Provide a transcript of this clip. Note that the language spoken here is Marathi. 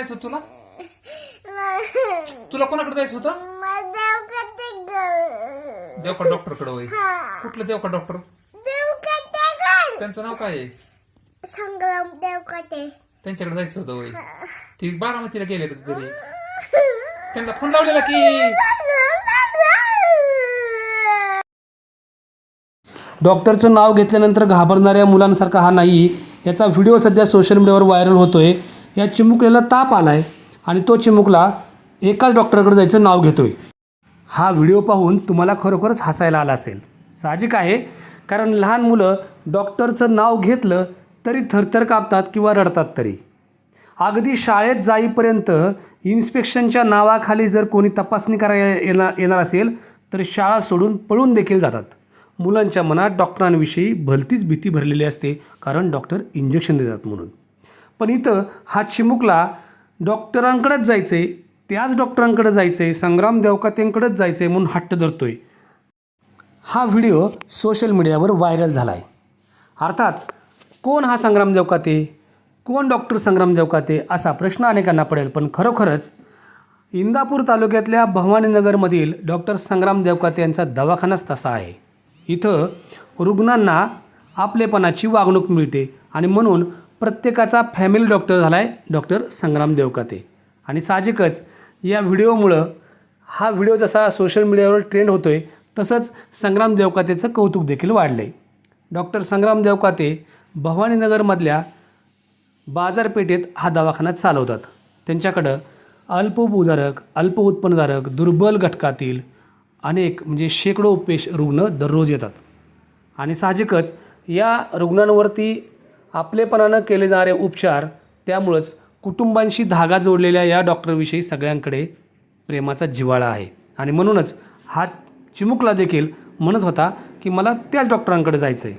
जायचं होतं तुला? तुला कोणाकडे जायचं होतं? देवका डॉक्टरकडे होय कुठलं देवका डॉक्टर? त्यांचं नाव काय आहे? संग्राम देवकते. त्यांच्याकडे जायचं होतं होय. ती बारामतीला गेले घरी? त्यांना फोन लावलेला की. डॉक्टरचं नाव घेतल्यानंतर घाबरणाऱ्या मुलांसारखा हा नाही. याचा व्हिडिओ सध्या सोशल मीडियावर व्हायरल होतोय. या चिमुकल्याला ताप आला आहे आणि तो चिमुकला एकाच डॉक्टरकडे जायचं नाव घेतो आहे हा व्हिडिओ पाहून तुम्हाला खरोखरच हसायला आला असेल. साहजिक आहे कारण लहान मुलं डॉक्टरचं नाव घेतलं तरी थरथर कापतात किंवा रडतात तरी. अगदी शाळेत जाईपर्यंत इन्स्पेक्शनच्या नावाखाली जर कोणी तपासणी करायला येणार येणार असेल तर शाळा सोडून पळून देखील जातात. मुलांच्या मनात डॉक्टरांविषयी भलतीच भीती भरलेली असते कारण डॉक्टर इंजेक्शन देतात म्हणून. पण इथं हा चिमुकला डॉक्टरांकडेच जायचं आहे त्याच डॉक्टरांकडे जायचं आहे संग्राम देवकातेंकडेच जायचं आहे म्हणून हट्ट धरतो आहे हा व्हिडिओ सोशल मीडियावर व्हायरल झाला आहे अर्थात कोण हा संग्राम देवकाते? कोण डॉक्टर संग्राम देवकाते? असा प्रश्न अनेकांना पडेल. पण खरोखरच इंदापूर तालुक्यातल्या भवानीनगरमधील डॉक्टर संग्राम देवकाते यांचा दवाखानाच तसा आहे. इथं रुग्णांना आपलेपणाची वागणूक मिळते आणि म्हणून प्रत्येकाचा फॅमिली डॉक्टर झाला आहे डॉक्टर संग्राम देवकाते. आणि साहजिकच या व्हिडिओमुळं हा व्हिडिओ जसा सोशल मीडियावर ट्रेंड होतो आहे तसंच संग्राम देवकातेचं कौतुक देखील वाढलं आहे डॉक्टर संग्राम देवकाते भवानीनगरमधल्या बाजारपेठेत हा दवाखाना चालवतात. त्यांच्याकडं अल्पभूधारक अल्प उत्पन्नधारक दुर्बल घटकातील अनेक म्हणजे शेकडो पेश रुग्ण दररोज येतात. आणि साहजिकच या रुग्णांवरती आपलेपणानं केले जाणारे उपचार त्यामुळंच कुटुंबांशी धागा जोडलेल्या या डॉक्टरविषयी सगळ्यांकडे प्रेमाचा जिव्हाळा आहे. आणि म्हणूनच हा चिमुकला देखील म्हणत होता की मला त्याच डॉक्टरांकडे जायचं आहे